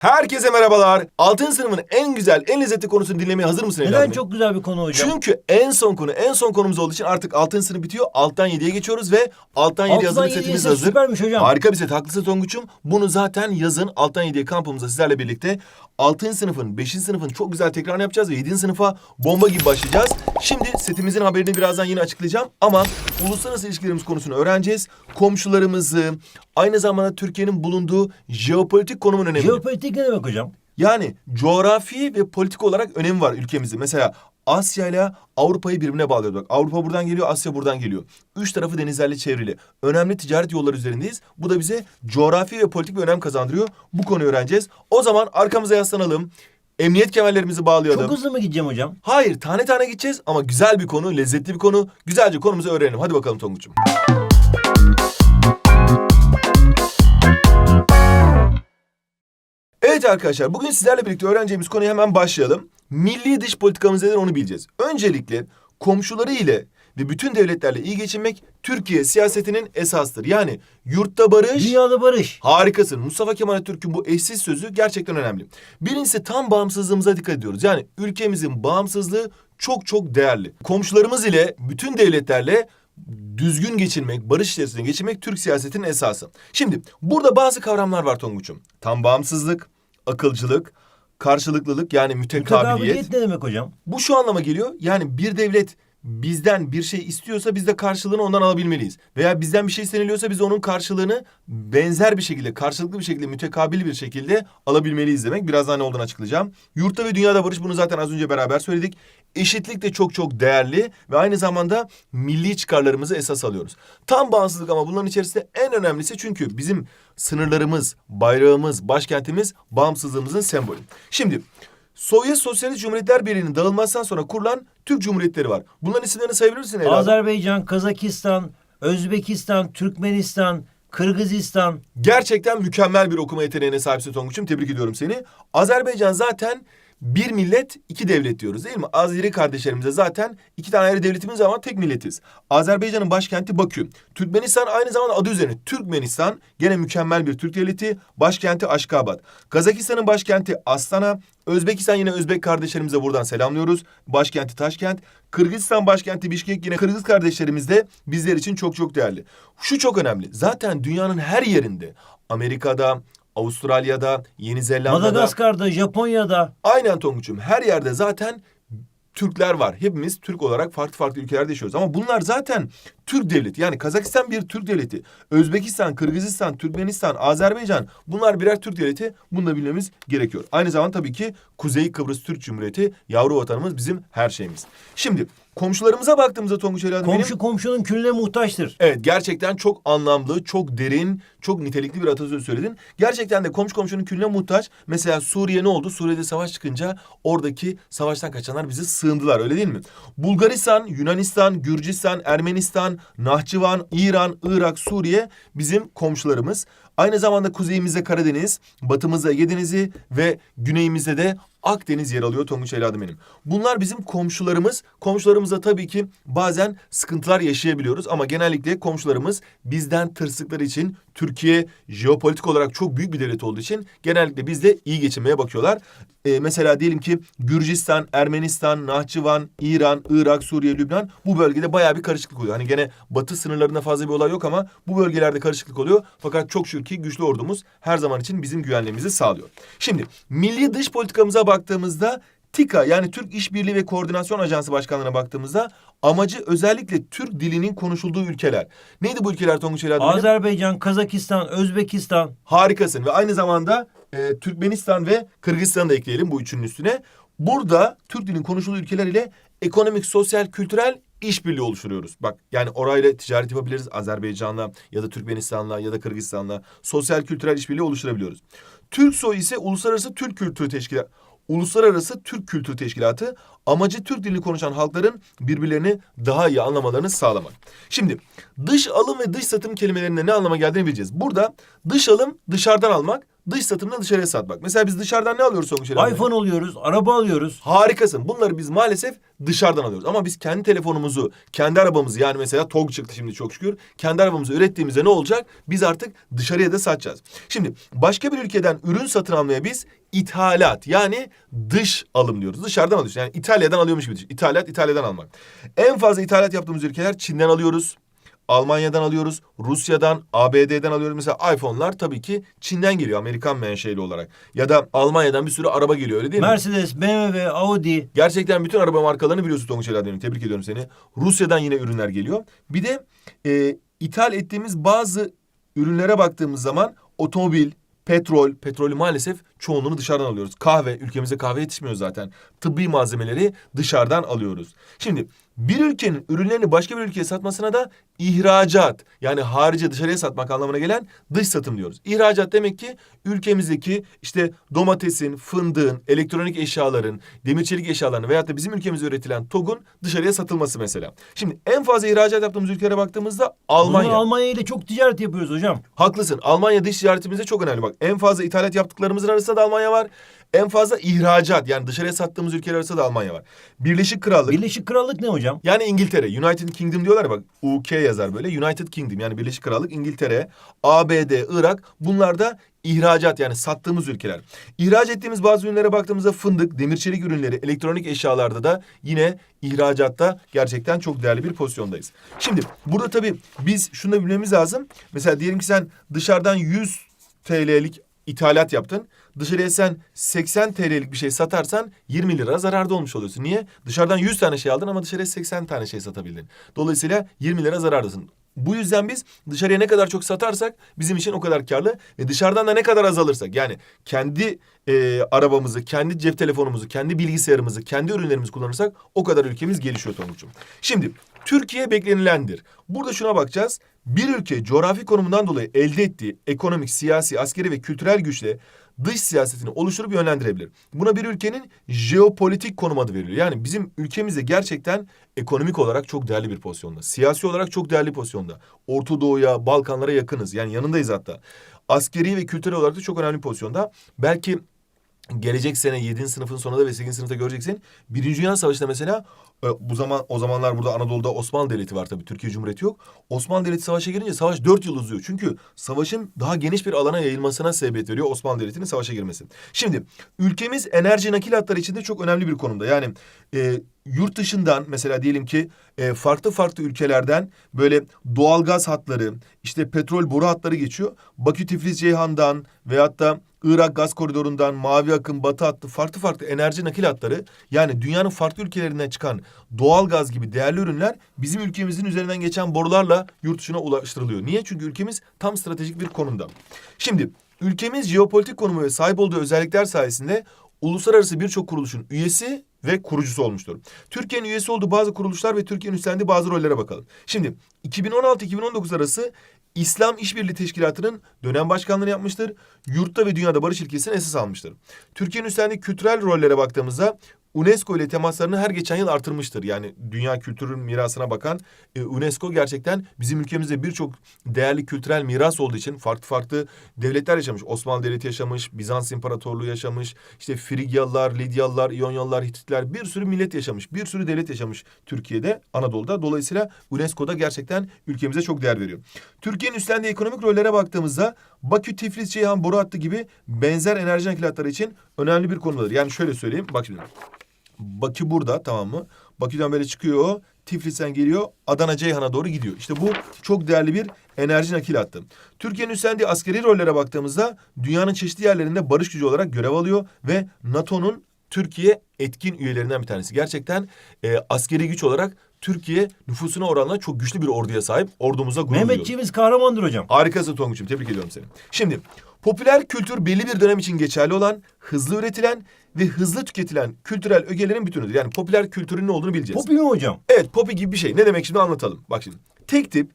Herkese merhabalar. Altın sınıfın en güzel, en lezzetli konusunu dinlemeye hazır mısın Neden evladım? çok güzel bir konu hocam? Çünkü en son konu, en son konumuz olduğu için artık altın sınıf bitiyor. Alttan 7'ye geçiyoruz ve alttan 7 Alttan hazırlık yediye setimiz set hazır. süpermiş hocam. Harika bir set. Haklısın Tonguç'um. Bunu zaten yazın alttan 7'ye kampımızda sizlerle birlikte altın sınıfın, 5. sınıfın çok güzel tekrarını yapacağız ve 7. sınıfa bomba gibi başlayacağız. Şimdi setimizin haberini birazdan yine açıklayacağım ama uluslararası ilişkilerimiz konusunu öğreneceğiz. Komşularımızı, aynı zamanda Türkiye'nin bulunduğu jeopolitik konumun önemini. Jeopolitik demek hocam? Yani coğrafi ve politik olarak önemi var ülkemizin. Mesela Asya ile Avrupa'yı birbirine bağlıyor. Bak Avrupa buradan geliyor, Asya buradan geliyor. Üç tarafı denizlerle çevrili. Önemli ticaret yolları üzerindeyiz. Bu da bize coğrafi ve politik bir önem kazandırıyor. Bu konuyu öğreneceğiz. O zaman arkamıza yaslanalım. Emniyet kemerlerimizi bağlayalım. Çok hızlı mı gideceğim hocam? Hayır, tane tane gideceğiz ama güzel bir konu, lezzetli bir konu. Güzelce konumuzu öğrenelim. Hadi bakalım Tonguç'um. Evet arkadaşlar bugün sizlerle birlikte öğreneceğimiz konuya hemen başlayalım. Milli dış politikamız nedir onu bileceğiz. Öncelikle komşuları ile ve bütün devletlerle iyi geçinmek Türkiye siyasetinin esastır. Yani yurtta barış, Dünyada barış. Harikasın. Mustafa Kemal Atatürk'ün bu eşsiz sözü gerçekten önemli. Birincisi tam bağımsızlığımıza dikkat ediyoruz. Yani ülkemizin bağımsızlığı çok çok değerli. Komşularımız ile bütün devletlerle düzgün geçinmek, barış içerisinde geçinmek Türk siyasetinin esası. Şimdi burada bazı kavramlar var Tonguç'um. Tam bağımsızlık, akılcılık, karşılıklılık yani mütekabiliyet. Mütekabiliyet ne demek hocam? Bu şu anlama geliyor. Yani bir devlet bizden bir şey istiyorsa biz de karşılığını ondan alabilmeliyiz. Veya bizden bir şey isteniliyorsa biz onun karşılığını benzer bir şekilde, karşılıklı bir şekilde, mütekabil bir şekilde alabilmeliyiz demek. Birazdan ne olduğunu açıklayacağım. Yurtta ve dünyada barış bunu zaten az önce beraber söyledik. Eşitlik de çok çok değerli ve aynı zamanda milli çıkarlarımızı esas alıyoruz. Tam bağımsızlık ama bunların içerisinde en önemlisi çünkü bizim sınırlarımız, bayrağımız, başkentimiz bağımsızlığımızın sembolü. Şimdi Sovyet Sosyalist Cumhuriyetler Birliği'nin dağılmasından sonra kurulan Türk Cumhuriyetleri var. Bunların isimlerini sayabilir misin evladım? Azerbaycan, Kazakistan, Özbekistan, Türkmenistan, Kırgızistan. Gerçekten mükemmel bir okuma yeteneğine sahipsin Tonguç'um. Tebrik ediyorum seni. Azerbaycan zaten bir millet, iki devlet diyoruz değil mi? Azeri kardeşlerimize zaten iki tane ayrı devletimiz ama tek milletiz. Azerbaycan'ın başkenti Bakü. Türkmenistan aynı zamanda adı üzerine Türkmenistan. Gene mükemmel bir Türk devleti. Başkenti Aşkabat. Kazakistan'ın başkenti Astana. Özbekistan yine Özbek kardeşlerimize buradan selamlıyoruz. Başkenti Taşkent. Kırgızistan başkenti Bişkek yine Kırgız kardeşlerimiz de bizler için çok çok değerli. Şu çok önemli. Zaten dünyanın her yerinde Amerika'da, Avustralya'da, Yeni Zelanda'da Madagaskar'da, Japonya'da. aynen Tonguç'um her yerde zaten Türkler var. Hepimiz Türk olarak farklı farklı ülkelerde yaşıyoruz. Ama bunlar zaten Türk devleti. Yani Kazakistan bir Türk devleti. Özbekistan, Kırgızistan, Türkmenistan, Azerbaycan bunlar birer Türk devleti. Bunu da bilmemiz gerekiyor. Aynı zamanda tabii ki Kuzey Kıbrıs Türk Cumhuriyeti yavru vatanımız bizim her şeyimiz. Şimdi komşularımıza baktığımızda Tonguç Ali Hanım benim- Komşu komşunun külüne muhtaçtır. Evet gerçekten çok anlamlı, çok derin, çok nitelikli bir atasözü söyledin. Gerçekten de komşu komşunun külüne muhtaç. Mesela Suriye ne oldu? Suriye'de savaş çıkınca oradaki savaştan kaçanlar bizi sığındılar öyle değil mi? Bulgaristan, Yunanistan, Gürcistan, Ermenistan, Nahçıvan, İran, Irak, Suriye bizim komşularımız. Aynı zamanda kuzeyimizde Karadeniz, batımızda Ege Denizi ve güneyimizde de Akdeniz yer alıyor Tonguç evladım benim. Bunlar bizim komşularımız. Komşularımızla tabii ki bazen sıkıntılar yaşayabiliyoruz ama genellikle komşularımız bizden tırsıkları için Türkiye jeopolitik olarak çok büyük bir devlet olduğu için genellikle bizle iyi geçinmeye bakıyorlar. Ee, mesela diyelim ki Gürcistan, Ermenistan, Nahçıvan, İran, Irak, Suriye, Lübnan bu bölgede bayağı bir karışıklık oluyor. Hani gene batı sınırlarında fazla bir olay yok ama bu bölgelerde karışıklık oluyor. Fakat çok şükür ki güçlü ordumuz her zaman için bizim güvenliğimizi sağlıyor. Şimdi milli dış politikamıza baktığımızda TİKA yani Türk İşbirliği ve Koordinasyon Ajansı Başkanlığı'na baktığımızda amacı özellikle Türk dilinin konuşulduğu ülkeler. Neydi bu ülkeler Tonguç Ela? Azerbaycan, Kazakistan, Özbekistan. Harikasın ve aynı zamanda e, Türkmenistan ve Kırgızistan'ı da ekleyelim bu üçünün üstüne. Burada Türk dilinin konuşulduğu ülkeler ile ekonomik, sosyal, kültürel işbirliği oluşturuyoruz. Bak yani orayla ticaret yapabiliriz Azerbaycan'la ya da Türkmenistan'la ya da Kırgızistan'la sosyal kültürel işbirliği oluşturabiliyoruz. Türksoy ise Uluslararası Türk Kültürü Teşkilatı Uluslararası Türk Kültür Teşkilatı amacı Türk dilini konuşan halkların birbirlerini daha iyi anlamalarını sağlamak. Şimdi dış alım ve dış satım kelimelerinde ne anlama geldiğini bileceğiz. Burada dış alım dışarıdan almak, dış satımını dışarıya satmak. Mesela biz dışarıdan ne alıyoruz Ali abi? iPhone alıyoruz, araba alıyoruz. Harikasın. Bunları biz maalesef dışarıdan alıyoruz. Ama biz kendi telefonumuzu, kendi arabamızı yani mesela TOG çıktı şimdi çok şükür. Kendi arabamızı ürettiğimizde ne olacak? Biz artık dışarıya da satacağız. Şimdi başka bir ülkeden ürün satın almaya biz ithalat yani dış alım diyoruz. Dışarıdan alıyoruz. Yani İtalya'dan alıyormuş gibi. İthalat, İtalya'dan almak. En fazla ithalat yaptığımız ülkeler Çin'den alıyoruz. Almanya'dan alıyoruz, Rusya'dan, ABD'den alıyoruz. Mesela iPhone'lar tabii ki Çin'den geliyor Amerikan menşeli olarak. Ya da Almanya'dan bir sürü araba geliyor öyle değil mi? Mercedes, BMW, Audi. Gerçekten bütün araba markalarını biliyorsun Tonguç Eladen'in. Tebrik ediyorum seni. Rusya'dan yine ürünler geliyor. Bir de e, ithal ettiğimiz bazı ürünlere baktığımız zaman otomobil, petrol, petrolü maalesef çoğunluğunu dışarıdan alıyoruz. Kahve, ülkemizde kahve yetişmiyor zaten. Tıbbi malzemeleri dışarıdan alıyoruz. Şimdi bir ülkenin ürünlerini başka bir ülkeye satmasına da ihracat yani harici dışarıya satmak anlamına gelen dış satım diyoruz. İhracat demek ki ülkemizdeki işte domatesin, fındığın, elektronik eşyaların, demir çelik eşyaların veyahut da bizim ülkemizde üretilen TOG'un dışarıya satılması mesela. Şimdi en fazla ihracat yaptığımız ülkelere baktığımızda Almanya. Almanya. Almanya ile çok ticaret yapıyoruz hocam. Haklısın. Almanya dış ticaretimizde çok önemli. Bak en fazla ithalat yaptıklarımızın arasında da Almanya var. En fazla ihracat yani dışarıya sattığımız ülkeler arasında da Almanya var. Birleşik Krallık. Birleşik Krallık ne hocam? Yani İngiltere, United Kingdom diyorlar bak UK yazar böyle. United Kingdom yani Birleşik Krallık, İngiltere, ABD, Irak bunlar da ihracat yani sattığımız ülkeler. İhraç ettiğimiz bazı ürünlere baktığımızda fındık, demir çelik ürünleri, elektronik eşyalarda da yine ihracatta gerçekten çok değerli bir pozisyondayız. Şimdi burada tabii biz şunu da bilmemiz lazım. Mesela diyelim ki sen dışarıdan 100 TL'lik ithalat yaptın. Dışarıya sen 80 TL'lik bir şey satarsan 20 lira zararda olmuş oluyorsun. Niye? Dışarıdan 100 tane şey aldın ama dışarıya 80 tane şey satabildin. Dolayısıyla 20 lira zarardasın. Bu yüzden biz dışarıya ne kadar çok satarsak bizim için o kadar karlı ve dışarıdan da ne kadar az alırsak yani kendi e, arabamızı, kendi cep telefonumuzu, kendi bilgisayarımızı, kendi ürünlerimizi kullanırsak o kadar ülkemiz gelişiyor Tonguç'um. Şimdi Türkiye beklenilendir. Burada şuna bakacağız. Bir ülke coğrafi konumundan dolayı elde ettiği ekonomik, siyasi, askeri ve kültürel güçle dış siyasetini oluşturup yönlendirebilir. Buna bir ülkenin jeopolitik konum adı veriliyor. Yani bizim ülkemizde gerçekten ekonomik olarak çok değerli bir pozisyonda. Siyasi olarak çok değerli pozisyonda. Orta Doğu'ya, Balkanlara yakınız. Yani yanındayız hatta. Askeri ve kültürel olarak da çok önemli pozisyonda. Belki gelecek sene 7. sınıfın sonunda ve 8. sınıfta göreceksin. Birinci Dünya Savaşı'nda mesela e, bu zaman o zamanlar burada Anadolu'da Osmanlı Devleti var tabii. Türkiye Cumhuriyeti yok. Osmanlı Devleti savaşa girince savaş dört yıl uzuyor. Çünkü savaşın daha geniş bir alana yayılmasına sebebiyet veriyor Osmanlı Devleti'nin savaşa girmesi. Şimdi ülkemiz enerji nakil hatları içinde çok önemli bir konumda. Yani e, yurt dışından mesela diyelim ki e, farklı farklı ülkelerden böyle doğalgaz hatları, işte petrol boru hatları geçiyor. Bakü Tiflis Ceyhan'dan veyahut da Irak gaz koridorundan, Mavi Akım, Batı hattı farklı farklı enerji nakil hatları yani dünyanın farklı ülkelerinden çıkan doğal gaz gibi değerli ürünler bizim ülkemizin üzerinden geçen borularla yurt dışına ulaştırılıyor. Niye? Çünkü ülkemiz tam stratejik bir konumda. Şimdi ülkemiz jeopolitik konumu ve sahip olduğu özellikler sayesinde uluslararası birçok kuruluşun üyesi ve kurucusu olmuştur. Türkiye'nin üyesi olduğu bazı kuruluşlar ve Türkiye'nin üstlendiği bazı rollere bakalım. Şimdi 2016-2019 arası İslam İşbirliği Teşkilatı'nın dönem başkanlığını yapmıştır. Yurtta ve dünyada barış ilkesini esas almıştır. Türkiye'nin üstlendiği kültürel rollere baktığımızda UNESCO ile temaslarını her geçen yıl artırmıştır. Yani dünya kültürün mirasına bakan e, UNESCO gerçekten bizim ülkemizde birçok değerli kültürel miras olduğu için farklı farklı devletler yaşamış. Osmanlı Devleti yaşamış, Bizans İmparatorluğu yaşamış, işte Frigyalılar, Lidyalılar, İyonyalılar, Hititler bir sürü millet yaşamış. Bir sürü devlet yaşamış Türkiye'de, Anadolu'da. Dolayısıyla UNESCO'da gerçekten ülkemize çok değer veriyor. Türkiye'nin üstlendiği ekonomik rollere baktığımızda Bakü, Tiflis, Ceyhan, Boru hattı gibi benzer enerji nakilatları için önemli bir konudadır. Yani şöyle söyleyeyim. Bak şimdi. Bakü burada tamam mı? Bakü'den böyle çıkıyor. Tiflis'ten geliyor Adana Ceyhan'a doğru gidiyor. İşte bu çok değerli bir enerji nakil hattı. Türkiye'nin üstlendiği askeri rollere baktığımızda dünyanın çeşitli yerlerinde barış gücü olarak görev alıyor ve NATO'nun Türkiye etkin üyelerinden bir tanesi. Gerçekten e, askeri güç olarak Türkiye nüfusuna oranla çok güçlü bir orduya sahip. Ordumuza gurur duyuyoruz. Mehmetçiğimiz kahramandır hocam. Harikasın Tonguç'um. Tebrik ediyorum seni. Şimdi popüler kültür belli bir dönem için geçerli olan, hızlı üretilen ve hızlı tüketilen kültürel ögelerin bütünüdür. Yani popüler kültürün ne olduğunu bileceğiz. Popi mi hocam? Evet popi gibi bir şey. Ne demek şimdi anlatalım. Bak şimdi. Tek tip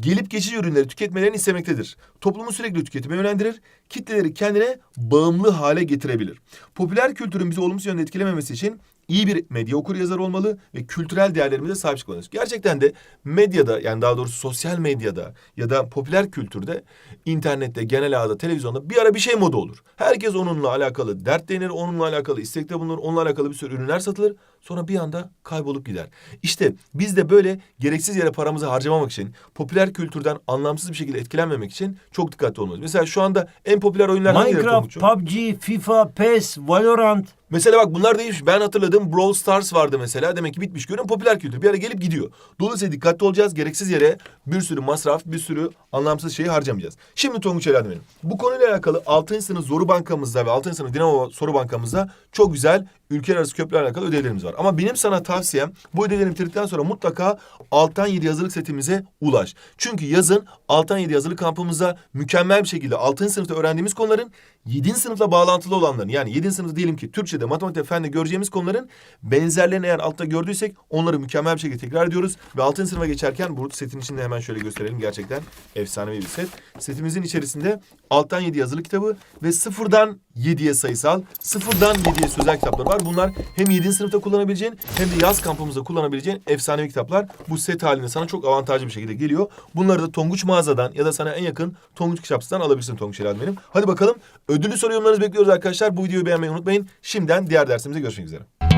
gelip geçici ürünleri tüketmelerini istemektedir. Toplumu sürekli tüketime yönlendirir. Kitleleri kendine bağımlı hale getirebilir. Popüler kültürün bizi olumsuz yönde etkilememesi için iyi bir medya okur yazar olmalı ve kültürel değerlerimize sahip çıkmalıyız. Gerçekten de medyada yani daha doğrusu sosyal medyada ya da popüler kültürde, internette, genel ağda, televizyonda bir ara bir şey moda olur. Herkes onunla alakalı dertlenir, onunla alakalı istekte bulunur, onunla alakalı bir sürü ürünler satılır. Sonra bir anda kaybolup gider. İşte biz de böyle gereksiz yere paramızı harcamamak için, popüler kültürden anlamsız bir şekilde etkilenmemek için çok dikkatli olmalıyız. Mesela şu anda en popüler oyunlar hangileri Minecraft? PUBG, FIFA, PES, Valorant. Mesela bak bunlar değişmiş. Ben hatırladım Brawl Stars vardı mesela. Demek ki bitmiş. Görün popüler kültür. Bir ara gelip gidiyor. Dolayısıyla dikkatli olacağız. Gereksiz yere bir sürü masraf, bir sürü anlamsız şeyi harcamayacağız. Şimdi Tonguç Elen benim. Bu konuyla alakalı 6. sınıf Zoru Bankamızda ve 6. sınıf Dinamo Soru Bankamızda çok güzel ülkeler arası köprülerle alakalı ödevlerimiz var. Ama benim sana tavsiyem bu ödevleri bitirdikten sonra mutlaka alttan 7 yazılık setimize ulaş. Çünkü yazın alttan 7 yazılı kampımızda mükemmel bir şekilde 6. sınıfta öğrendiğimiz konuların 7. sınıfla bağlantılı olanların yani 7. sınıfta diyelim ki Türkçe'de, matematikte, fende göreceğimiz konuların benzerlerini eğer altta gördüysek onları mükemmel bir şekilde tekrar ediyoruz. Ve 6. sınıfa geçerken bu setin içinde hemen şöyle gösterelim. Gerçekten efsanevi bir set. Setimizin içerisinde alttan 7 yazılı kitabı ve sıfırdan 7'ye sayısal, sıfırdan 7'ye sözel kitaplar var. Bunlar hem 7. sınıfta kullanabileceğin hem de yaz kampımızda kullanabileceğin efsanevi kitaplar. Bu set halinde sana çok avantajlı bir şekilde geliyor. Bunları da Tonguç mağazadan ya da sana en yakın Tonguç kitapçıdan alabilirsin Tonguç Helal benim. Hadi bakalım ödüllü soru yorumlarınızı bekliyoruz arkadaşlar. Bu videoyu beğenmeyi unutmayın. Şimdiden diğer dersimize görüşmek üzere.